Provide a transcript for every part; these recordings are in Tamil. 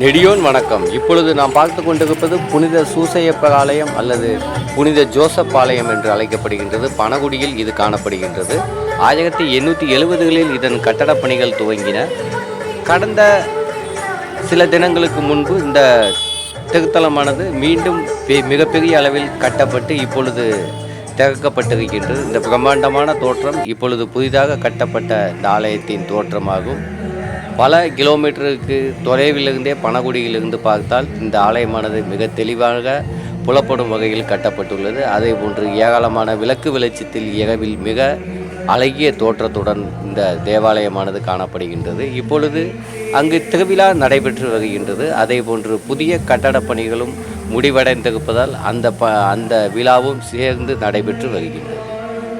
நெடியோன் வணக்கம். இப்பொழுது நாம் பார்த்து கொண்டிருப்பது புனித சூசையப்ப ஆலயம் அல்லது புனித ஜோசப் ஆலயம் என்று அழைக்கப்படுகின்றது. பனகுடியில் இது காணப்படுகின்றது. ஆயிரத்தி எண்ணூற்றி எழுபதுகளில் இதன் கட்டடப் பணிகள் துவங்கின. கடந்த சில தினங்களுக்கு முன்பு இந்த திருத்தலமானது மீண்டும் பெ- மிகப்பெரிய அளவில் கட்டப்பட்டு இப்பொழுது திறக்கப்பட்டிருக்கின்றது. இந்த பிரம்மாண்டமான தோற்றம் இப்பொழுது புதிதாக கட்டப்பட்ட இந்த ஆலயத்தின் தோற்றமாகும். பல கிலோமீட்டருக்கு தொலைவிலிருந்தே பனகுடியிலிருந்து பார்த்தால் இந்த ஆலயமானது மிக தெளிவாக புலப்படும் வகையில் கட்டப்பட்டுள்ளது. அதே போன்று ஏராளமான விளக்கு வெளிச்சத்தில் இரவில் மிக அழகிய தோற்றத்துடன் இந்த தேவாலயமானது காணப்படுகின்றது. இப்பொழுது அங்கு திருவிழா நடைபெற்று வருகின்றது. அதே போன்று புதிய கட்டடப் பணிகளும் முடிவடைந்திருப்பதால் அந்த ப அந்த விழாவும் சேர்ந்து நடைபெற்று வருகின்றது.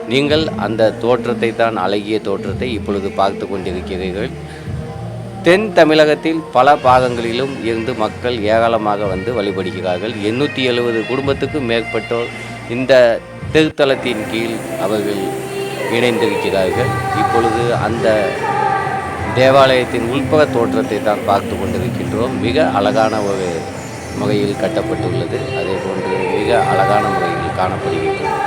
நீங்கள் அந்த தோற்றத்தை தான் அழகிய தோற்றத்தை இப்பொழுது பார்த்து கொண்டிருக்கிறீர்கள். தென் தமிழகத்தில் பல பாகங்களிலும் இருந்து மக்கள் ஏராளமாக வந்து வழிபடுகிறார்கள். எண்ணூற்றி எழுபது குடும்பத்துக்கும் மேற்பட்டோர் இந்த திருத்தலத்தின் கீழ் அவர்கள் இணைந்திருக்கிறார்கள். இப்பொழுது அந்த தேவாலயத்தின் உள்பக தோற்றத்தை தான் பார்த்து கொண்டிருக்கின்றோம். மிக அழகான ஒரு முறையில் கட்டப்பட்டுள்ளது. அதே போன்று மிக அழகான முறையில் காணப்படுகின்றது.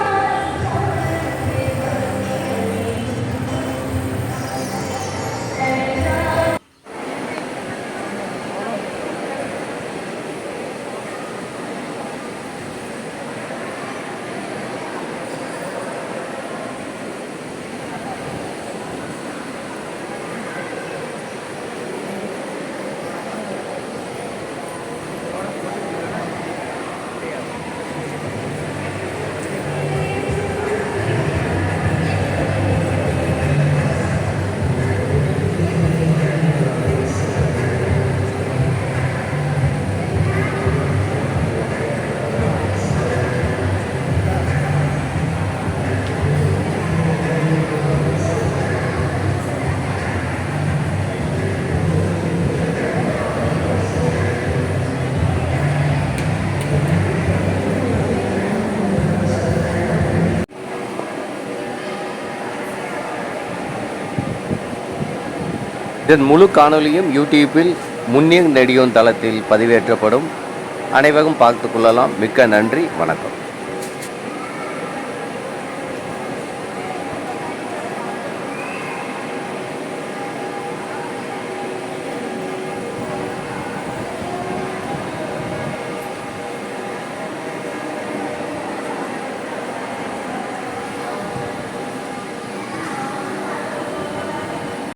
இதன் முழு காணொளியும் யூடியூப்பில் முன்னீர் நெடியோன் தளத்தில் பதிவேற்றப்படும். அனைவரும் பார்த்து கொள்ளலாம். மிக்க நன்றி. வணக்கம்.